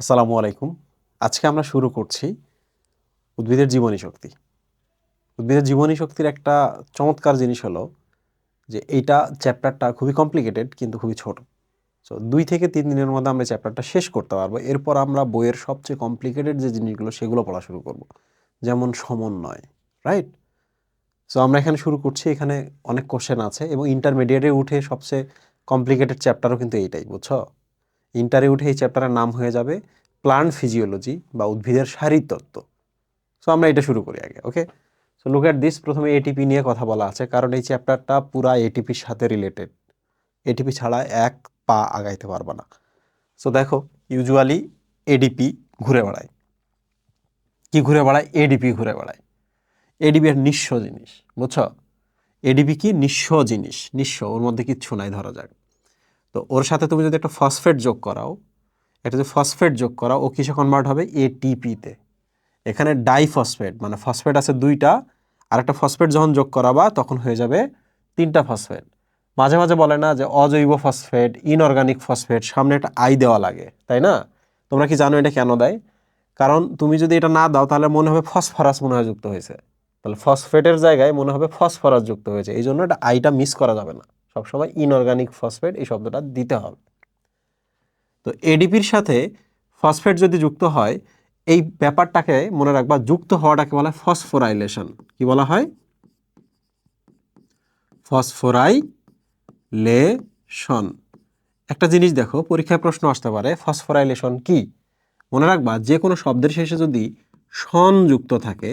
আসসালামু আলাইকুম। আজকে আমরা শুরু করছি উদ্ভিদের জীবনী শক্তি। উদ্ভিদের জীবনী শক্তির একটা চমৎকার জিনিস হলো যে এইটা চ্যাপ্টারটা খুবই কমপ্লিকেটেড কিন্তু খুবই ছোট। সো দুই থেকে তিন দিনের মধ্যে আমরা চ্যাপ্টারটা শেষ করতে পারব। এরপর আমরা বইয়ের সবচেয়ে কমপ্লিকেটেড যে জিনিসগুলো সেগুলো পড়া শুরু করব। যেমন সমন্বয় রাইট সো আমরা এখানে শুরু করছি, এখানে অনেক কোশ্চেন আছে এবং ইন্টারমিডিয়েটে উঠে সবচেয়ে কমপ্লিকেটেড চ্যাপ্টারও কিন্তু এইটাই, বুঝছ? ইন্টারে উঠে এই চ্যাপ্টারের নাম হয়ে যাবে প্লান্ট ফিজিওলজি বা উদ্ভিদের শারীরতত্ত্ব সো আমরা এটা শুরু করি আগে okay so look at this প্রথমে এটিপি নিয়ে কথা বলা আছে, কারণ এই চ্যাপ্টারটা পুরা এটিপির সাথে রিলেটেড এটিপি ছাড়া এক পা আগাইতে পারবে না। সো দেখো ইউজুয়ালি এডিপি ঘুরে বেড়ায়। কি ঘুরে বেড়ায়? এডিপি ঘুরে বেড়ায়। এডিপি এর নিঃস্ব জিনিস, বুঝছ? এডিপি কি? নিঃস্ব জিনিস, নিঃস্ব, ওর মধ্যে কিচ্ছু নাই, ধরা যাক। তো ওর সাথে তুমি যদি একটা ফসফেট যোগ করাও একটা যদি ফসফেট যোগ করাও, ও কিসে কনভার্ট হবে? এটিপিতে এখানে ডাইফসফেট মানে ফসফেট আছে দুইটা আর একটা ফসফেট যখন যোগ করাবা, তখন হয়ে যাবে তিনটা ফসফেট মাঝে মাঝে বলে না যে অজৈব ফসফেট ইনঅর্গানিক ফসফেট সামনে একটা আই দেওয়া লাগে, তাই না? তোমরা কি জানো এটা কেন দেয়? কারণ তুমি যদি এটা না দাও, তাহলে মনে হবে ফসফরাস মনে হয় যুক্ত হয়েছে। তাহলে ফসফেটের জায়গায় মনে হবে ফসফরাস যুক্ত হয়েছে এই জন্য এটা আইটা মিস করা যাবে না। সবসময় ইনঅর্গানিক ফসফেট এই শব্দটা দিতে হবে। তো এডিপির সাথে ফসফেট যদি যুক্ত হয়, এই ব্যাপারটাকে মনে রাখবা যুক্ত হওয়াটাকে বলা হয় ফসফোরাইলেশন কি বলা হয়? ফসফোরাইলেশন একটা জিনিস দেখো, পরীক্ষায় প্রশ্ন আসতে পারে ফসফোরাইলেশন কি? মনে রাখবা যে কোনো শব্দের শেষে যদি সন যুক্ত থাকে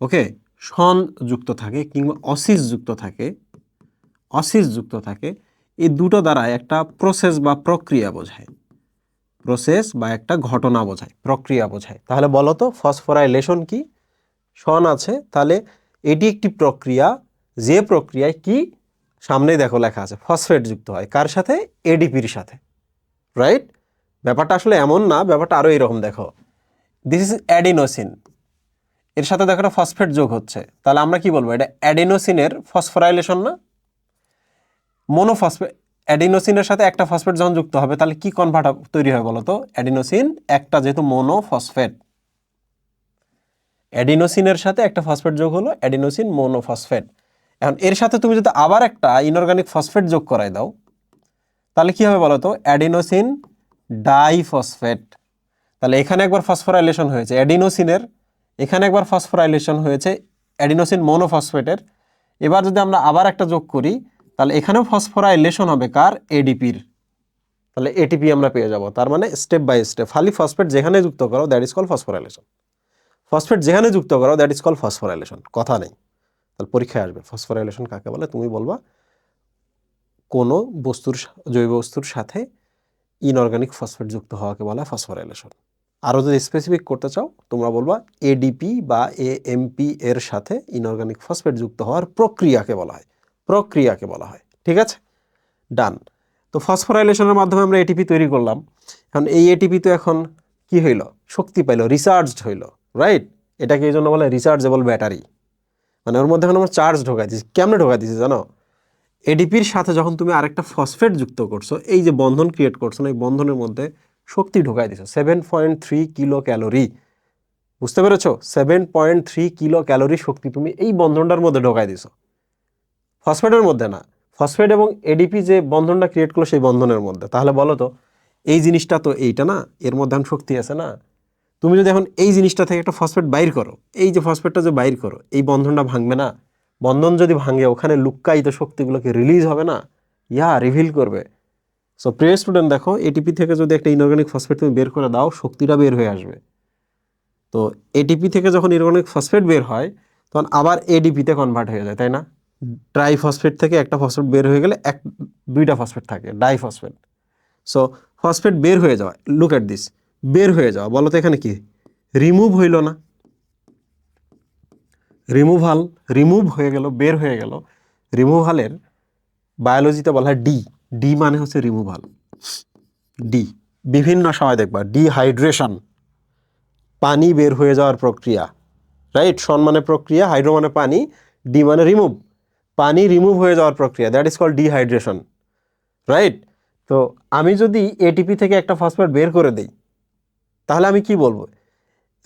ওকে সন যুক্ত থাকে কিংবা অসিস যুক্ত থাকে অসিস যুক্ত থাকে, এই দুটো দ্বারা একটা প্রসেস বা প্রক্রিয়া বোঝায়। প্রসেস বা একটা ঘটনা বোঝায়, প্রক্রিয়া বোঝায়। তাহলে বলো তো ফসফোরাইলেশন কি? সন আছে, তাহলে এটি একটি প্রক্রিয়া, যে প্রক্রিয়ায় কি? সামনেই দেখো লেখা আছে ফসফেট যুক্ত হয়। কার সাথে? এডিপির সাথে। রাইট ব্যাপারটা আসলে এমন না, ব্যাপারটা আরও এরকম দেখো। দিস ইজ অ্যাডিনোসিন এর সাথে দেখো ফসফেট যোগ হচ্ছে। তাহলে আমরা কি বলব, এটা অ্যাডিনোসিনের ফসফোরাইলেশন না? মোনোফসফেট অ্যাডিনোসিনের সাথে একটা ফসফেট যখন যুক্ত হবে, তাহলে কি কনভার্ট তৈরি হয় বলতো? অ্যাডিনোসিন, একটা যেহেতু মোনোফসফেট। অ্যাডিনোসিনের সাথে একটা ফসফেট যোগ হলো অ্যাডিনোসিন মোনোফসফেট। এখন এর সাথে তুমি যদি আবার একটা ইনঅর্গানিক ফসফেট যোগ করাই দাও, তাহলে কি হবে বলতো? Adenosine diphosphate. তাহলে এখানে একবার ফসফোরাইলেশন হয়েছে অ্যাডিনোসিনের, এখানে একবার ফসফোরাইলেশন হয়েছে অ্যাডিনোসিন মোনোফসফেটের। এবার যদি আমরা আবার একটা যোগ করি তাহলে এখানেও ফসফোরাইলেশন হবে কার? এডিপির তাহলে এটিপি আমরা পেয়ে যাব। তার মানে স্টেপ বাই স্টেপ খালি ফসফেট যেখানে যুক্ত করো that is call phosphorylation phosphate যেখানে যুক্ত করো দ্যাট ইজ কল ফসফোরাইলেশন কথা নেই। তাহলে পরীক্ষায় আসবে ফসফোরাইলেশন কাকে বলে? তুমি বলবা, কোনো বস্তুর জৈব বস্তুর সাথে ইনঅর্গানিক ফসফেট যুক্ত হওয়াকে বলা হয় ফসফোরাইলেশন আরও যদি স্পেসিফিক করতে চাও, তোমরা বলবা এডিপি বা এএমপি এর সাথে ইনঅর্গানিক ফসফেট যুক্ত হওয়ার প্রক্রিয়াকে বলা হয়। প্রক্রিয়াকে বলা হয়। ঠিক আছে? ডান তো ফসফোরাইলেশনের মাধ্যমে আমরা এটিপি তৈরি করলাম। এখন এই এটিপি তো এখন কি হইল? শক্তি পাইল রিচার্জড হইল রাইট এটাকে এই জন্য বলে রিচার্জেবল ব্যাটারি মানে ওর মধ্যে এখন আমরা চার্জ ঢোকাই দিচ্ছি কেমনে ঢোকাই দিচ্ছি জানো? এডিপির সাথে যখন তুমি আরেকটা ফসফেট যুক্ত করছ, এই যে বন্ধন ক্রিয়েট করছ না, এই বন্ধনের মধ্যে শক্তি ঢোকাই দিছো। Seven point three kilo calorie বুঝতে পেরেছ? Seven point three kilo calorie শক্তি তুমি এই বন্ধনটার মধ্যে ঢোকাই দিছো। ফসফেটের মধ্যে না। ফসফেট এবং এডিপি যে বন্ধনটা ক্রিয়েট করল সেই বন্ধনের মধ্যে। তাহলে বলো তো, এই জিনিসটা তো এইটা না, এর মধ্যে এখন শক্তি আছে না। তুমি যদি এখন এই জিনিসটা থেকে একটা ফসফেট বাইর করো, এই যে ফসফেটটা যে বাইর করো, এই বন্ধনটা ভাঙবে না। বন্ধন যদি ভাঙে, ওখানে লুক্কায়িত শক্তিগুলোকে রিলিজ হবে না। ইয়া রিভিল করবে। সো প্রিয় স্টুডেন্ট দেখো এটিপি থেকে যদি একটা ইনঅর্গানিক ফসফেট তুমি বের করে দাও, শক্তিটা বের হয়ে আসবে। তো এটিপি থেকে যখন ইনঅর্গানিক ফসফেট বের হয়, তখন আবার এডিপিতে কনভার্ট হয়ে যায়, তাই না? ড্রাই ফসফেট থেকে একটা ফসফেট বের হয়ে গেলে এক, দুইটা ফসফেট থাকে ডাই ফসফেট। সো ফসফেট বের হয়ে যাওয়া লুক অ্যাট দিস বের হয়ে যাওয়া, বলো তো এখানে কি? রিমুভ হইল না। রিমুভাল রিমুভ হয়ে গেল, বের হয়ে গেল। রিমুভালের বায়োলজিতে বলা হয় ডি ডি মানে হচ্ছে রিমুভাল ডি বিভিন্ন সময় দেখবা ডিহাইড্রেশন পানি বের হয়ে যাওয়ার প্রক্রিয়া রাইট সন মানে প্রক্রিয়া হাইড্রো মানে পানি ডি মানে রিমুভ পানি রিমুভ হয়ে যাওয়ার প্রক্রিয়া that is call dehydration right তো আমি যদি এটিপি থেকে একটা ফসফেট বের করে দিই, তাহলে আমি কি বলব?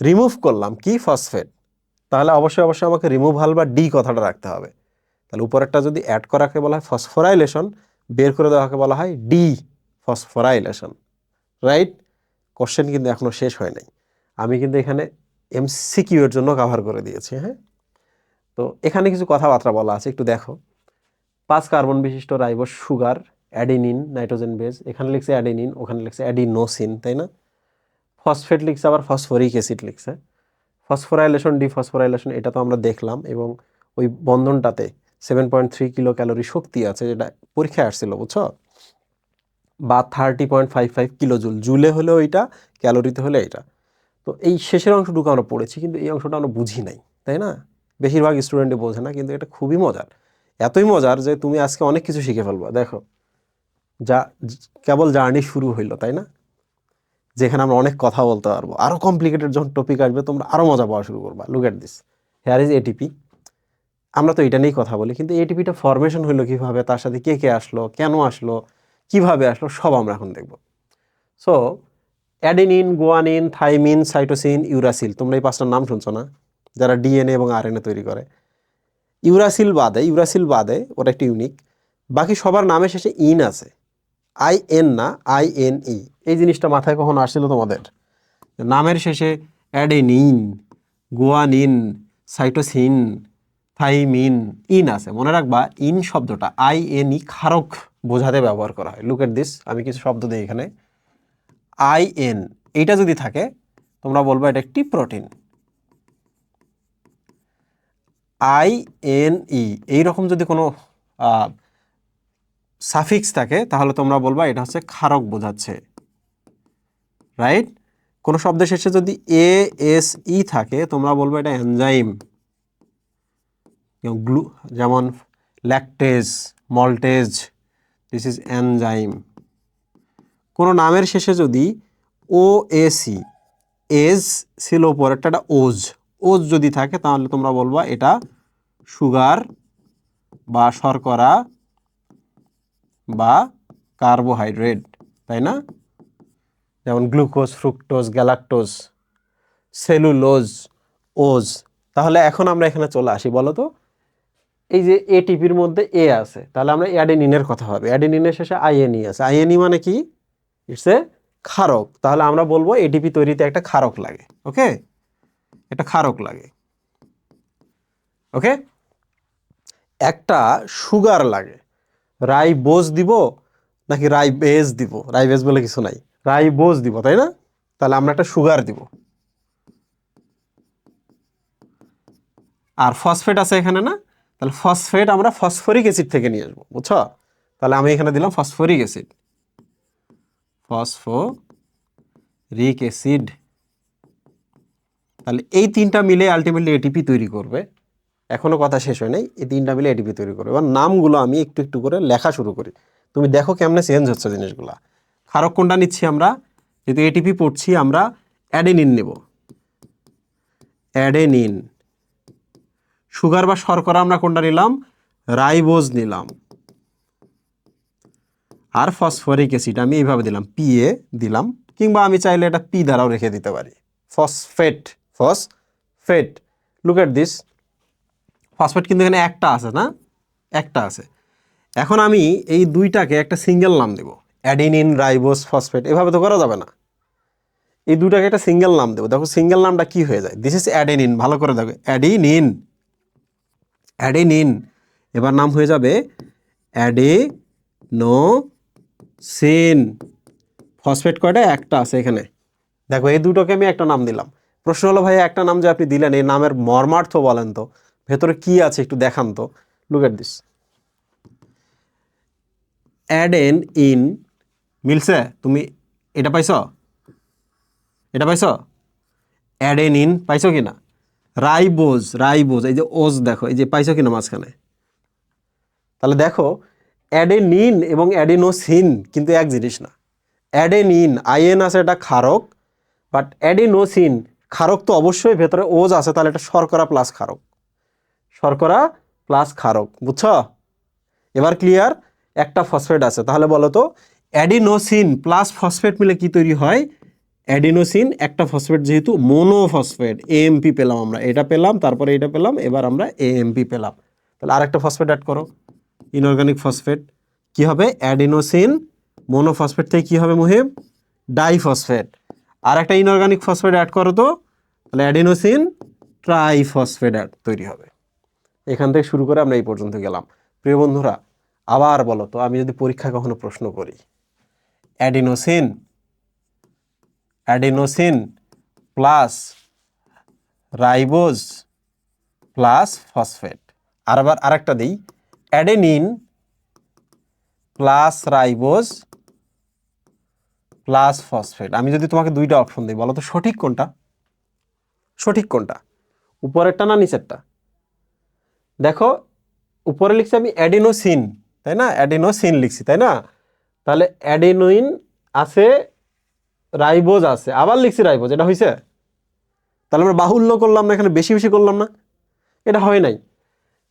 রিমুভ করলাম কি ফসফেট তাহলে অবশ্যই অবশ্যই আমাকে রিমুভাল বা ডি কথাটা রাখতে হবে। তাহলে উপরেরটা যদি অ্যাড করাকে বলা হয় ফসফোরাইলেশন বের করে দেওয়াকে বলা হয় ডি ফসফোরাইলেশন রাইট কোশ্চেন কিন্তু এখনও শেষ হয় নাই। আমি কিন্তু এখানে এমসিকিউ এর জন্য কভার করে দিয়েছি হ্যাঁ? তো এখানে কিছু কথাবার্তা বলা আছে, একটু দেখো। পাঁচ কার্বন বিশিষ্ট ribose sugar, adenine, nitrogen base, এখানে লিখছে অ্যাডিনিন, ওখানে লিখছে অ্যাডিনোসিন, তাই না? ফসফেট লিখছে আবার ফসফরিক অ্যাসিড লিখছে। ফসফোরাইলেশন, ডিফসফোরাইলেশন, এটা তো আমরা দেখলাম এবং ওই বন্ধনটাতে seven point three kilo calorie শক্তি আছে যেটা পরীক্ষায় আসছিল, বুঝছ? বা thirty point five five kilo joule জুলে হলেও এটা ক্যালোরিতে হলে এটা তো এই শেষের অংশটুকু আমরা পড়েছি, কিন্তু এই অংশটা আমরা বুঝি নাই, তাই না? বেশিরভাগ স্টুডেন্টে বোঝে না, কিন্তু এটা খুবই মজার। এতই মজার যে তুমি আজকে অনেক কিছু শিখে ফেলবা। দেখো, যা, কেবল জার্নি শুরু হইল, তাই না? যেখানে আমরা অনেক কথা বলতে পারব। আরও কমপ্লিকেটেড যখন টপিক আসবে, তোমরা আরও মজা পাওয়া শুরু করবা। Look at this here is ATP আমরা তো এটা নিয়েই কথা বলি, কিন্তু এটিপিটা ফরমেশন হলো কীভাবে, তার সাথে কে কে আসলো, কেন আসলো, কীভাবে আসলো, সব আমরা এখন দেখব। So adenine guanine thymine cytosine uracil তোমরা এই পাঁচটার নাম শুনছো না? যারা ডিএনএ এবং আরএনএ তৈরি করে। ইউরাসিল বাদে ইউরাসিল বাদে ওটা একটি ইউনিক বাকি সবার নামে শেষে ইন আছে। আই এন না, আই এন ই। এই জিনিসটা মাথায় কখন আসছিল তোমাদের? নামের শেষে adenine, guanine, cytosine, thymine, in আছে। মনে রাখবা, ইন শব্দটা আই এন ই ক্ষারক বোঝাতে ব্যবহার করা হয়। লুক এট দিস আমি কিছু শব্দ দিই এখানে। আই এন, এইটা যদি থাকে, তোমরা বলব এটা একটি প্রোটিন। আই এন ই, এইরকম যদি কোনো সাফিক্স থাকে, তাহলে তোমরা বলবা এটা হচ্ছে ক্ষারক বোঝাচ্ছে, রাইট? কোনো শব্দের শেষে যদি এ, এস, ই থাকে, তোমরা বলব এটা এনজাইম গ্লু, যেমন lactase, maltase, this is enzyme. কোনো নামের শেষে যদি ও এসি এজ ছিল একটা ওজ ওজ যদি থাকে, তাহলে তোমরা বলবা এটা সুগার বা শর্করা বা কার্বোহাইড্রেট, তাই না? যেমন glucose, fructose, galactose, cellulose, ose. তাহলে এখন আমরা এখানে চলে আসি, বলো তো। এই যে এটিপির মধ্যে এ আছে, তাহলে আমরা অ্যাডেনিনের কথা হবে অ্যাডেনিনের শেষে আইএনই আছে। আইএনই মানে কি? ইটস এ ক্ষারক। তাহলে আমরা বলব এটিপি তৈরিতে একটা ক্ষারক লাগে ওকে এটা ক্ষারক লাগে। ওকে একটা সুগার লাগে। রাই রাইবোজ দিব নাকি রাই রাইবেজ দিব? রাইবেজ বলে কিছু নাই। রাই রাইবোজ দিব, তাই না? তাহলে আমরা একটা সুগার দিব। আর ফসফেট আছে এখানে না? তাহলে ফসফেট আমরা ফসফরিক অ্যাসিড থেকে নিয়ে আসব, বুঝছ? তাহলে আমি এখানে দিলাম ফসফরিক অ্যাসিড। ফসফরিক অ্যাসিড তাহলে এই তিনটা মিলে আলটিমেটলি এটিপি তৈরি করবে। এখনও কথা শেষ হয় নাই, এই তিনটা মিলে এটিপি তৈরি করবে। এবার নামগুলো আমি একটু একটু করে লেখা শুরু করি। তুমি দেখো কেমনে চেঞ্জ হচ্ছে জিনিসগুলা। ক্ষারক কোনটা নিচ্ছি আমরা? যেহেতু এটিপি পড়ছি, আমরা অ্যাডেনিন নেব। অ্যাডেনিন সুগার বা শর্করা আমরা কোনটা নিলাম? রাইবোজ নিলাম। আর ফসফরিক অ্যাসিড আমি এইভাবে দিলাম পি এ দিলাম, কিংবা আমি চাইলে এটা পি দ্বারাও রেখে দিতে পারি। Phosphate. Phosphate. Look at this phosphate কিন্তু এখানে একটা আছে না? একটা আছে। এখন আমি এই দুইটাকে একটা সিঙ্গেল নাম দেব। অ্যাডিনিন রাইবোস ফসফেট এভাবে তো করা যাবে না। এই দুটাকে একটা সিঙ্গেল নাম দেবো। দেখো সিঙ্গেল নামটা কি হয়ে যায়? দিস ইজ অ্যাডেনিন ভালো করে দেখো। অ্যাডিনিন অ্যাডেনিন এবার নাম হয়ে যাবে অ্যাডেনোসিন ফসফেট কয়টা? একটা আছে এখানে। দেখো এই দুটোকে আমি একটা নাম দিলাম। প্রশ্ন হলো ভাই একটা নাম যে আপনি দিলেন, এই নামের মর্মার্থ বলেন তো। ভেতরে কি আছে একটু দেখান তো। Look at this adenine মিলছে? তুমি এটা পাইছ? এটা পাইছ? অ্যাডেন ইন পাইছ কি না? রাইবোজ রাইবোজ, এই যে ওজ দেখো, এই যে পাইছো কিনা মাঝখানে? তাহলে দেখো অ্যাডেনিন এবং অ্যাডেনোসিন কিন্তু এক জিনিস না। অ্যাডেনিন আইএন আছে এটা ক্ষারক বাট অ্যাডেনোসিন ক্ষারক তো অবশ্যই ভেতরে ওজ আছে, তাহলে এটা শর্করা প্লাস ক্ষারক। শর্করা প্লাস ক্ষারক, বুঝছ? এবার ক্লিয়ার একটা ফসফেট আছে। তাহলে বলো তো অ্যাডিনোসিন প্লাস ফসফেট মিলে কি তৈরি হয়? অ্যাডিনোসিন একটা ফসফেট যেহেতু মোনোফসফেট এএমপি পেলাম আমরা। এটা পেলাম, তারপরে এটা পেলাম, এবার আমরা এএমপি পেলাম। তাহলে আরেকটা ফসফেট অ্যাড করো। ইনঅর্গানিক ফসফেট কি হবে? অ্যাডিনোসিন মোনোফসফেট থেকে কি হবে মুহিব? ডাইফসফেট আর একটা ইনঅর্গানিক ফসফেট অ্যাড করো তো, তাহলে অ্যাডিনোসিন ট্রাইফসফেট অ্যাড তৈরি হবে। এখান থেকে শুরু করে আমরা এই পর্যন্ত গেলাম। প্রিয় বন্ধুরা, আবার বলো তো, আমি যদি পরীক্ষা কখনো প্রশ্ন করি adenosine adenosine plus ribose plus phosphate আর আবার আরেকটা দিই adenine plus ribose plus phosphate. আমি যদি তোমাকে দুইটা অপশন দিই, বলো তো সঠিক কোনটা? সঠিক কোনটা? উপরেরটা না নিচেরটা? দেখো, উপরে লিখছি আমি অ্যাডিনোসিন, তাই না? অ্যাডিনোসিন লিখছি, তাই না? তাহলে অ্যাডিনোইন আছে, রাইবোজ আছে, আবার লিখছি রাইবোজ, এটা হয়েছে তাহলে আমরা বাহুল্য করলাম না, এখানে বেশি বেশি করলাম না? এটা হয় নাই।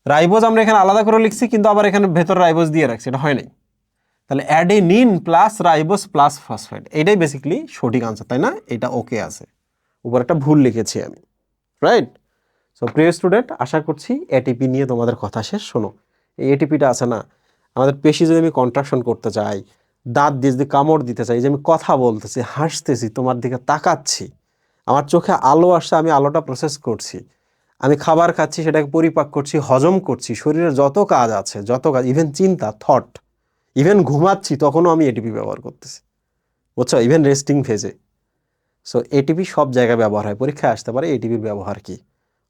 রাইবোজ আমরা এখানে আলাদা করে লিখছি, কিন্তু আবার এখানে ভেতর রাইবোজ দিয়ে রাখছি, এটা হয় নাই। তাহলে adenine plus ribose plus phosphate এটাই বেসিক্যালি সঠিক আনসার তাই না? এটা ওকে আছে। উপর একটা ভুল লিখেছি আমি রাইট সো প্রিয় স্টুডেন্ট আশা করছি এটিপি নিয়ে তোমাদের কথা শেষ। শোনো, এই এটিপিটা আছে না, আমাদের পেশি যদি আমি কন্ট্রাকশন করতে চাই, দাঁত দিয়ে যদি কামড় দিতে চাই যে আমি কথা বলতেছি, হাসতেছি, তোমার দিকে তাকাচ্ছি, আমার চোখে আলো আসছে, আমি আলোটা প্রসেস করছি, আমি খাবার খাচ্ছি, সেটাকে পরিপাক করছি, হজম করছি শরীরে যত কাজ আছে, যত কাজ ইভেন চিন্তা থট ইভেন ঘুমাচ্ছি, তখনও আমি এটিপি ব্যবহার করতেছি। বুঝছ? ইভেন রেস্টিং ফেজে সো এটিপি সব জায়গায় ব্যবহার হয়। পরীক্ষায় আসতে পারে এটিপির ব্যবহার কী?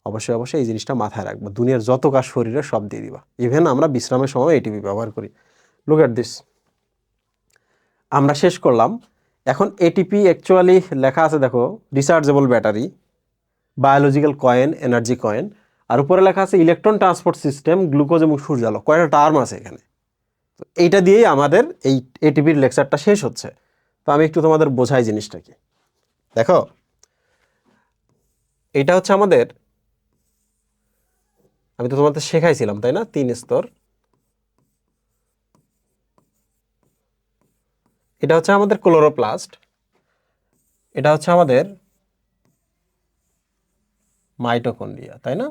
অবশ্যই অবশ্যই এই জিনিসটা মাথায় রাখব। দুনিয়ার যত কাজ শরীরে সব দিয়ে দিবা। ইভেন আমরা বিশ্রামের সময় এটিপি ব্যবহার করি। লুক অ্যাট দিস আমরা শেষ করলাম। এখন এটিপি অ্যাকচুয়ালি লেখা আছে, দেখো rechargeable battery biological coin energy coin আর উপরে লেখা আছে ইলেকট্রন ট্রান্সপোর্ট সিস্টেম গ্লুকোজ এবং সূর্যালো কয়েকটা টার্ম আছে এখানে? তো এইটা দিয়েই আমাদের এই এটিপির লেকচারটা শেষ হচ্ছে। তো আমি একটু তোমাদের বোঝাই জিনিসটা কি। দেখো, এটা হচ্ছে আমাদের, আমি তো তোমাদের শেখাইছিলাম, তাই না? তিন স্তর। এটা হচ্ছে আমাদের ক্লোরোপ্লাস্ট। এটা হচ্ছে আমাদের মাইটোকন্ড্রিয়া, তাই না?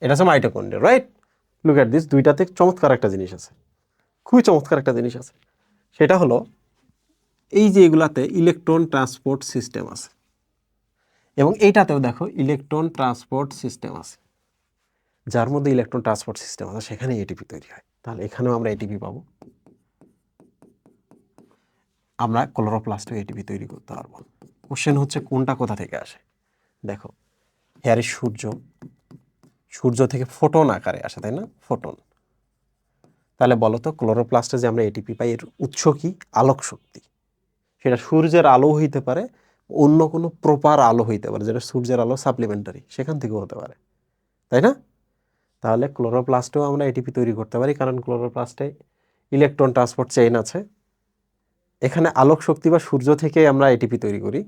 এটা হচ্ছে mitochondria, right? Look at this দুইটাতে চমৎকার একটা জিনিস আছে। খুবই চমৎকার একটা জিনিস আছে। সেটা হলো, এই যে এগুলাতে ইলেকট্রন ট্রান্সপোর্ট সিস্টেম আছে। এবং এইটাতেও দেখো ইলেকট্রন ট্রান্সপোর্ট সিস্টেম আছে। যার মধ্যে ইলেকট্রন ট্রান্সপোর্ট সিস্টেম আছে, সেখানে এটিপি তৈরি হয়। তাহলে এখানেও আমরা এটিপি পাবো। আমরা ক্লোরোপ্লাস্টে এটিপি তৈরি করতে পারব। কোশ্চেন হচ্ছে কোনটা কোথা থেকে আসে? দেখো হেয়ার সূর্য। সূর্য থেকে ফোটন আকারে আসে, তাই না? ফোটন। তাহলে বলো তো, ক্লোরোপ্লাস্টে যে আমরা এটিপি পাই, এর উৎস কি? আলোক শক্তি। সেটা সূর্যের আলো হইতে পারে, অন্য কোনো প্রপার আলো হইতে পারে, যেটা সূর্যের আলো সাপ্লিমেন্টারি সেখান থেকেও হতে পারে। তাই না? তাহলে ক্লোরোপ্লাস্টেও আমরা এটিপি তৈরি করতে পারি, কারণ ক্লোরোপ্লাস্টে ইলেকট্রন ট্রান্সপোর্ট চেইন আছে। এখানে আলোক শক্তি বা সূর্য থেকে আমরা এটিপি তৈরি করি।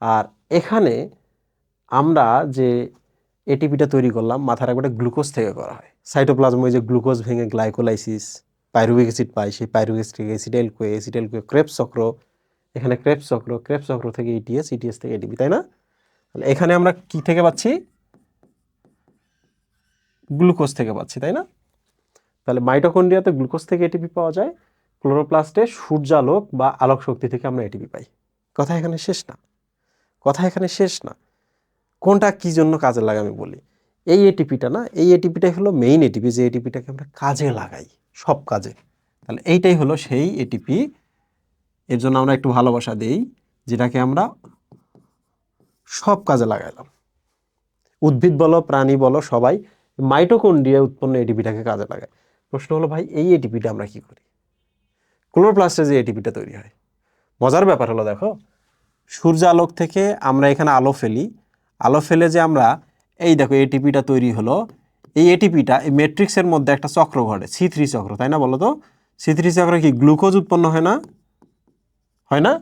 আর এখানে আমরা যে এটিপিটা তৈরি করলাম, মাথার একবারে গ্লুকোজ থেকে করা হয়। সাইটোপ্লাজম ওই যে গ্লুকোজ ভেঙে গ্লাইকোলাইসিস পাইরুভিক অ্যাসিড পাই, সেই pyruvic acetyl CoA acetyl Koi Krebs চক্র, এখানে ক্রেপস চক্র ক্রেপস চক্র থেকে ইটিএস ইটিএস থেকে এটিপি তাই না? তাহলে এখানে আমরা কি থেকে পাচ্ছি? গ্লুকোজ থেকে পাচ্ছি, তাই না? তাহলে মাইটোকন্ড্রিয়াতে গ্লুকোজ থেকে এটিপি পাওয়া যায় ক্লোরোপ্লাস্টে সূর্যালোক বা আলোক শক্তি থেকে আমরা এটিপি পাই। কথা এখানে শেষ না। কথা এখানে শেষ না। কোনটা কি জন্য কাজে লাগে আমি বলি। এই এটিপিটা না, এই এটিপিটাই হলো মেইন এটিপি যে এটিপিটাকে আমরা কাজে লাগাই, সব কাজে। তাহলে এইটাই হলো সেই এটিপি এর জন্য আমরা একটু ভালোবাসা দেই, যেটাকে আমরা সব কাজে লাগাইলাম। উদ্ভিদ বলো, প্রাণী বলো, সবাই মাইটোকন্ড্রিয়া উৎপন্ন এটিপিটাকে কাজে লাগায়। প্রশ্ন হলো, ভাই, এই এটিপিটা আমরা কি করি? ক্লোরোপ্লাস্টে যে এটিপিটা তৈরি হয়। মজার ব্যাপার হলো, দেখো সূর্য আলোক থেকে আমরা এখানে আলো ফেলি আলো ফেলে যে আমরা, এই দেখো এটিপিটা তৈরি হলো। এই এটিপিটা এই ম্যাট্রিক্সের মধ্যে একটা চক্র ঘটে সি থ্রি চক্র, তাই না বলো তো? সি থ্রি চক্রে কি গ্লুকোজ উৎপন্ন হয় না? হয় না?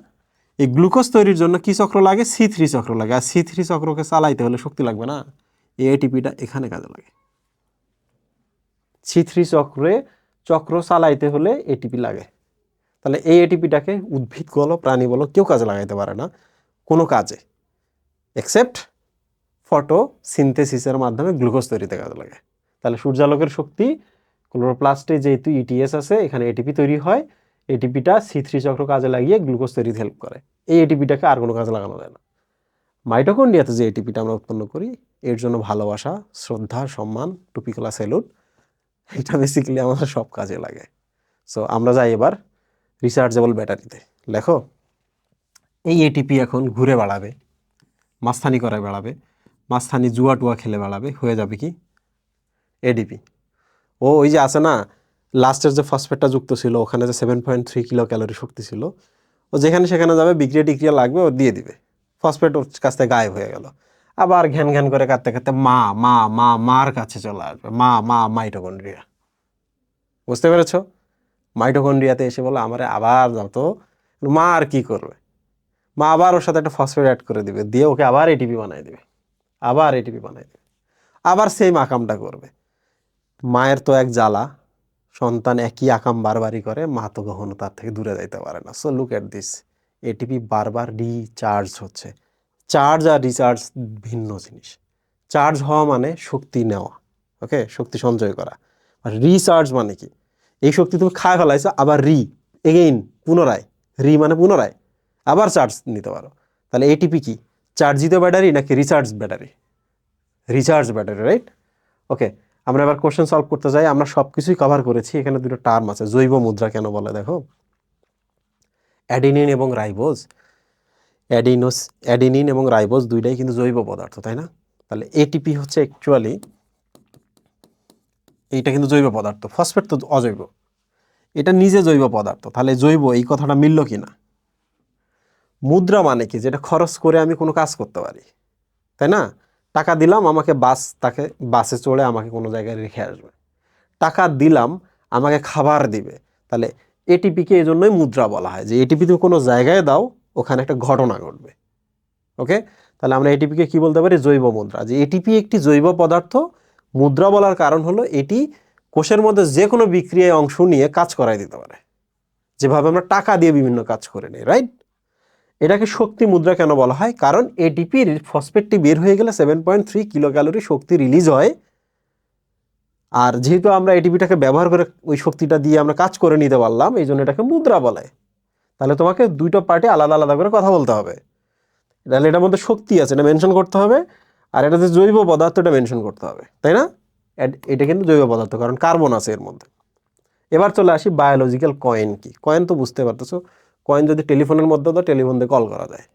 এই গ্লুকোজ তৈরির জন্য কি চক্র লাগে? সি থ্রি চক্র লাগে। আর সি থ্রি চক্রকে চালাইতে হলে শক্তি লাগবে না। এই এটিপিটা এখানে কাজে লাগে। সি থ্রি চক্রে চক্র চালাইতে হলে এটিপি লাগে। তাহলে এই এটিপিটাকে উদ্ভিদ বলো, প্রাণী বলো, কেউ কাজে লাগাইতে পারে না। কোনো কাজে। এক্সেপ্ট ফটো সিনথেসিসের মাধ্যমে গ্লুকোজ তৈরিতে কাজে লাগে। তাহলে সূর্যালোকের শক্তি, ক্লোরোপ্লাস্টে যেহেতু ইটিএস আছে, এখানে এটিপি তৈরি হয়। এটিপিটা সি থ্রি চক্র কাজে লাগিয়ে গ্লুকোজ তৈরিতে হেল্প করে। এই এটিপিটাকে আর কোনো কাজে লাগানো যায় না। মাইটোকন্ডিয়াতে যে এটিপিটা আমরা উৎপন্ন করি, এর জন্য ভালোবাসা, শ্রদ্ধা, সম্মান টুপিকলা সেলুট এটা বেসিক্যালি আমাদের সব কাজে লাগে। সো আমরা যাই এবার রিচার্জেবল ব্যাটারিতে লেখো, এই এটিপি এখন ঘুরে বেড়াবে, মাস্তানি করে বেড়াবে। মাস্তানি জুয়া টুয়া খেলে বেড়াবে, হয়ে যাবে কি? এডিপি ও, ওই যে আছে না, লাস্টের যে ফসফেটটা যুক্ত ছিল, ওখানে যে seven point three kilo calorie শক্তি ছিল, ও যেখানে সেখানে যাবে, বিক্রিয়া টিক্রিয়া লাগবে, ও দিয়ে দিবে। ফসফেট ওর কাছ থেকে গায়েব হয়ে গেল। আবার ঘ্যান ঘ্যান করে কাঁদতে কাঁদতে মা মা মা, মার কাছে চলে আসবে। মা মা, মাইটোকন্ড্রিয়া। বুঝতে পেরেছ? মাইটোকন্ড্রিয়াতে এসে বলো, আমারে আবার যত মা আর কি করবে? মা আবার ওর সাথে একটা ফসফেট অ্যাড করে দিবে, দিয়ে ওকে আবার এটিপি বানাই দিবে। আবার এটিপি বানাই দিবে আবার সেই আকামটা করবে। মায়ের তো এক জ্বালা, সন্তান একই আকাম বারবারই করে, মা তো কখনো তার থেকে দূরে যাইতে পারে না। So look at this ATP বারবার রিচার্জ হচ্ছে। চার্জ আর রিচার্জ ভিন্ন জিনিস। চার্জ হওয়া মানে শক্তি নেওয়া ওকে শক্তি সঞ্চয় করা। আর রিচার্জ মানে কি? এই শক্তি তুমি খায় ফেলাইছো, আবার রি এগেইন পুনরায়। রি মানে পুনরায়। আবার চার্জ নিতে পারো। তাহলে এটিপি কি? চার্জিত ব্যাটারি নাকি recharge battery? Recharge battery right okay আমরা এবার কোশ্চেন সলভ করতে যাই। আমরা সব কিছুই কভার করেছি। এখানে দুটো টার্ম আছে, জৈব মুদ্রা কেন বলে, দেখো? অ্যাডিনিন এবং রাইবোজ অ্যাডিনোস অ্যাডিনিন এবং রাইবোজ দুইটাই কিন্তু জৈব পদার্থ, তাই না? তাহলে এটিপি হচ্ছে অ্যাকচুয়ালি এইটা কিন্তু জৈব পদার্থ। ফসফেট তো অজৈব। এটা নিজে জৈব পদার্থ। তাহলে জৈব এই কথাটা মিলল কি না মুদ্রা মানে কি? যেটা খরচ করে আমি কোনো কাজ করতে পারি। তাই না? টাকা দিলাম, আমাকে বাস, তাকে বাসে চড়ে আমাকে কোনো জায়গায় রেখে আসবে। টাকা দিলাম, আমাকে খাবার দিবে। তাহলে এটিপিকে এই জন্যই মুদ্রা বলা হয় যে এটিপি তুমি কোনো জায়গায় দাও, ওখানে একটা ঘটনা ঘটবে। ওকে? তাহলে আমরা এটিপিকে কি বলতে পারি? জৈব মুদ্রা। যে এটিপি একটি জৈব পদার্থ, মুদ্রা বলার কারণ হলো এটি কোষের মধ্যে যে কোনো বিক্রিয়ায় অংশ নিয়ে কাজ করাই দিতে পারে। যেভাবে আমরা টাকা দিয়ে বিভিন্ন কাজ করে নিই রাইট এটাকে শক্তি মুদ্রা কেন বলা হয়? কারণ এটিপির ফসফেটটি বের হয়ে গেলে seven point three kilo calorie শক্তি রিলিজ হয়। আর যেহেতু আমরা এটিপিটাকে ব্যবহার করে ওই শক্তিটা দিয়ে আমরা কাজ করে নিতে পারলাম, এই জন্য এটাকে মুদ্রা বলে। তাহলে তোমাকে দুইটা পার্টে আলাদা আলাদা করে কথা বলতে হবে। তাহলে এটার মধ্যে শক্তি আছে, এটা মেনশন করতে হবে। আর এটা যে জৈব পদার্থ এটা মেনশন করতে হবে, তাই না? এটা কিন্তু জৈব পদার্থ, কারণ কার্বন আছে এর মধ্যে। এবার চলে আসি বায়োলজিক্যাল কয়েন কি। কয়েন তো বুঝতে পারতেছো। কয়েন যদি টেলিফোনের মধ্যে তো টেলিফোন দিয়ে কল করা যায়।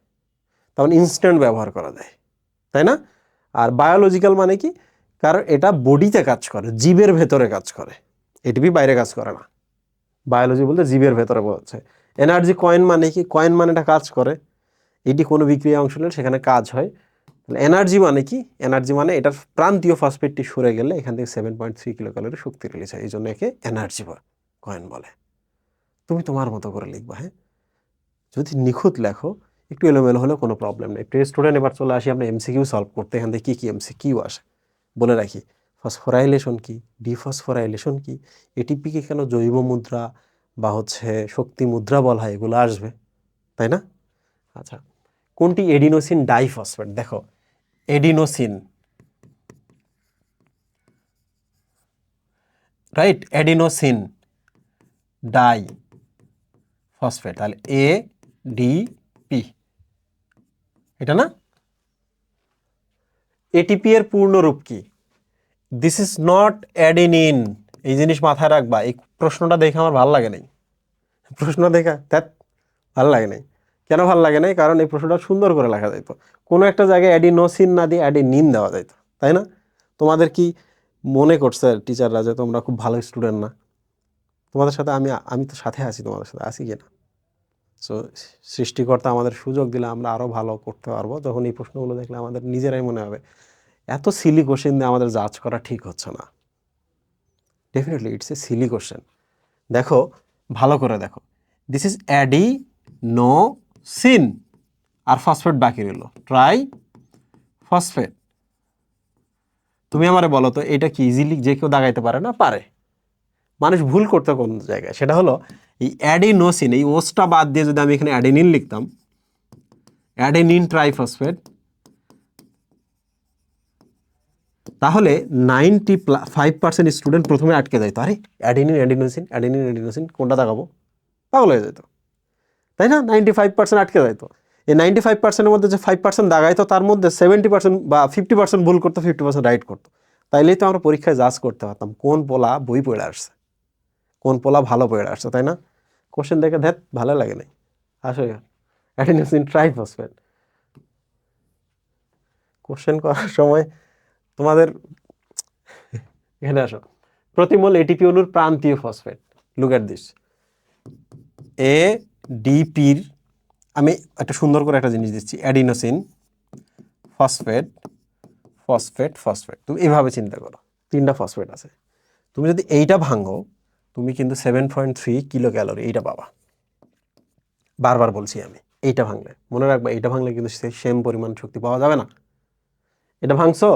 তখন ইনস্ট্যান্ট ব্যবহার করা যায়। তাই না? আর বায়োলজিক্যাল মানে কি? কারণ এটা বডিতে কাজ করে, জীবের ভেতরে কাজ করে। এটিপি বাইরে কাজ করে না। বায়োলজি বলতে জীবের ভেতরে বলছে এনার্জি কয়েন মানে কি? কয়েন মানে এটা কাজ করে। এটি কোনো বিক্রিয়া অংশ নিলে সেখানে কাজ হয়। তাহলে এনার্জি মানে কি? এনার্জি মানে এটার প্রান্তীয় ফসফেটটি সরে গেলে এখান থেকে seven point three kilo calorie শক্তি রিলিজ হয়। এই জন্য একে এনার্জি কয়েন বলে। তুমি তোমার মতো করে লিখবা হ্যাঁ? যদি নিখুঁত লেখো, একটু এলোমেলো হলেও কোনো প্রবলেম নেই। প্রিয় স্টুডেন্ট এবার চলে আসি আমরা এমসিকিউ সলভ করতে। এখান থেকে কী কী এমসিকিউ আসে? বলে রাখি ফসফোরাইলেশন কি? ডিফসফোরাইলেশন কি? এটিপিকে কেন জৈব মুদ্রা বা হচ্ছে শক্তি মুদ্রা বলা হয়? এগুলো আসবে, তাই না? আচ্ছা কোনটি এডিনোসিন ডাইফসফেট দেখো adenosine right adenosine di phosphate তাহলে এ ডি পি এটা না? এটিপি এর পূর্ণরূপ কি? দিস ইজ নট অ্যাডিনিন এই জিনিস মাথায় রাখবা। এই প্রশ্নটা দেখে আমার ভালো লাগে নাই। প্রশ্ন দেখা ত্যাত ভালো লাগে নাই। কেন ভালো লাগে নাই? কারণ এই প্রশ্নটা সুন্দর করে লেখা যাইতো। কোনো একটা জায়গায় অ্যাডিনোসিন না দিয়ে অ্যাডিনিন দেওয়া যাইতো, তাই না? তোমাদের কি মনে করছে টিচাররা যে তোমরা খুব ভালো স্টুডেন্ট না? তোমাদের সাথে আমি আমি তো সাথে আছি, তোমাদের সাথে আছি কি না? সো সৃষ্টিকর্তা আমাদের সুযোগ দিলে আমরা আরও ভালো করতে পারব। তখন এই প্রশ্নগুলো দেখলে আমাদের নিজেরাই মনে হবে, এত সিলি কোশ্চেন দিয়ে আমাদের জাজ করা ঠিক হচ্ছে না। Definitely it's a silly question দেখো, ভালো করে দেখো। This is adenosine আর ফসফেট বাকি রইল। ট্রাই ফসফেট তুমি আমারে বলো তো, এটা কি ইজিলি যে কেউ দাগাইতে পারে না? পারে। মানুষ ভুল করতে কোন জায়গায়। সেটা হলো এই অ্যাডিনোসিন এই ওসটা বাদ দিয়ে যদি আমি এখানে অ্যাডেনিন লিখতাম অ্যাডেনিন ট্রাইফসফেট তাহলে নাইনটি ফাইভ পার্সেন্ট স্টুডেন্ট প্রথমে আটকে যাইতো। আরে অ্যাডেনিন অ্যাডিনোসিন অ্যাডেনিন অ্যাডিনোসিন কোনটা দেখাবো? পাগল হয়ে যেত তাই না? নাইনটি ফাইভ পার্সেন্ট আটকে যাইতো। এই নাইনটি ফাইভ পার্সেন্টের মধ্যে যে ফাইভ পার্সেন্ট দাগাইতো, তার মধ্যে সেভেন্টি পার্সেন্ট বা ফিফটি পার্সেন্ট ভুল করতো ফিফটি পার্সেন্ট রাইট করতো। তাইলেই তো আমরা পরীক্ষায় জাজ করতে পারতাম, কোন পোলা বই পড়ে আসছে। কোন পোলা ভালো পড়ে আসছে, তাই না? কোশ্চেন দেখে ধ্যাত ভালো লাগে নাই। আসো অ্যাডিনোসিন ট্রাইফসফেট কোশ্চেন করার সময় তোমাদের, এখানে আসো। প্রতিমূল এটিপি অণুর প্রান্তীয় phosphate look at this A ডিপির আমি একটা সুন্দর করে একটা জিনিস দিচ্ছি। অ্যাডিনোসিন ফসফেট ফসফেট ফসফেট তুমি এইভাবে চিন্তা করো। তিনটা ফসফেট আছে। তুমি যদি এইটা ভাঙো তুমি কিন্তু seven point three kilo calorie এইটা পাবা। বারবার বলছি আমি, এইটা ভাঙলে, মনে রাখবা, এইটা ভাঙলে কিন্তু সেম পরিমাণ শক্তি পাওয়া যাবে না। এটা ভাঙছো?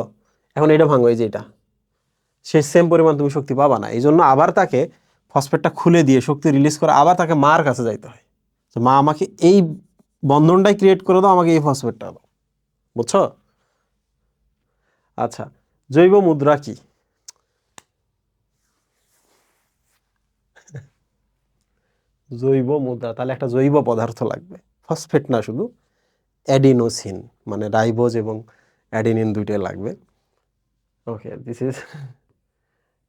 এখন এটা ভাঙো, এই যে এটা সেই সেম পরিমাণ তুমি শক্তি পাবা না, এই জন্য আবার তাকে ফসফেটটা খুলে দিয়ে শক্তি রিলিজ করে আবার তাকে মার কাছে যাইতে হয়। যে মা আমাকে এই বন্ধনটাই ক্রিয়েট করে দাও, আমাকে এই ফসফেটটা দাও। বুঝছ? আচ্ছা জৈব মুদ্রা কি? জৈব মুদ্রা, তাহলে একটা জৈব পদার্থ লাগবে। ফসফেট না শুধু অ্যাডিনোসিন মানে রাইবোজ এবং অ্যাডিনিন দুইটাই লাগবে। ওকে দিস ইজ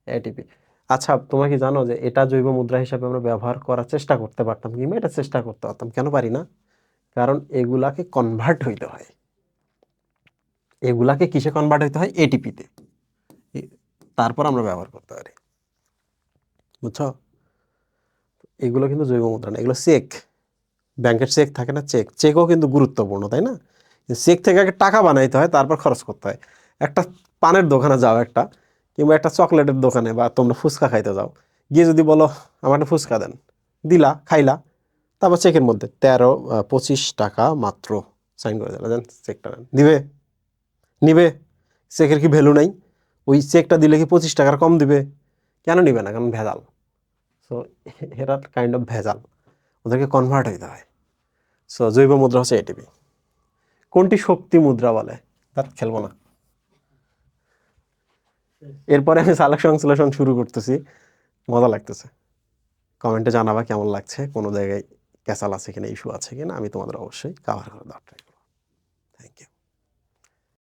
এটিপি আচ্ছা তোমরা কি জানো যে এটা জৈব মুদ্রা হিসাবে আমরা ব্যবহার করার চেষ্টা করতে পারতাম কিংবা এটা চেষ্টা করতে পারতাম? কেন পারি না? কারণ এগুলাকে কনভার্ট হইতে হয়। এগুলাকে কিসে কনভার্ট হইতে হয়? এটিপিতে তারপর আমরা ব্যবহার করতে পারি। বুঝছ? এগুলো কিন্তু জৈব মুদ্রা না এগুলো চেক। ব্যাংকের চেক থাকে না, চেক। চেকও কিন্তু গুরুত্বপূর্ণ, তাই না? চেক থেকে আগে টাকা বানাইতে হয়, তারপর খরচ করতে হয়। একটা পানের দোকানে যাও একটা, কিংবা একটা চকলেটের দোকানে বা তোমরা ফুচকা খাইতে যাও। গিয়ে যদি বলো, আমার ফুচকা দেন। দিলা, খাইলা। তারপর চেকের মধ্যে তেরো পঁচিশ টাকা মাত্র সাইন করে দিলা, দেন চেকটা নেন দিবে? নিবে? চেকের কি ভ্যালু নাই? ওই চেকটা দিলে কি পঁচিশ টাকার কম দিবে? কেন নিবে না? কারণ ভেজাল। সো এরা কাইন্ড অফ ভেজাল। ওদেরকে কনভার্ট হইতে হয় সো জৈব মুদ্রা হচ্ছে এটিপি কোনটি শক্তি মুদ্রা বলে? তার খেলব না। এরপরে আমি সালেকশন সংশ্লেষণ শুরু করতেছি। মজা লাগতেছে। কমেন্টে জানাবা কেমন লাগছে? কোনো জায়গায় ক্যাসাল আছে কিনা ইস্যু আছে কিনা, আমি তোমাদের অবশ্যই কাভার করে দেওয়ার ট্রাই করব। Thank you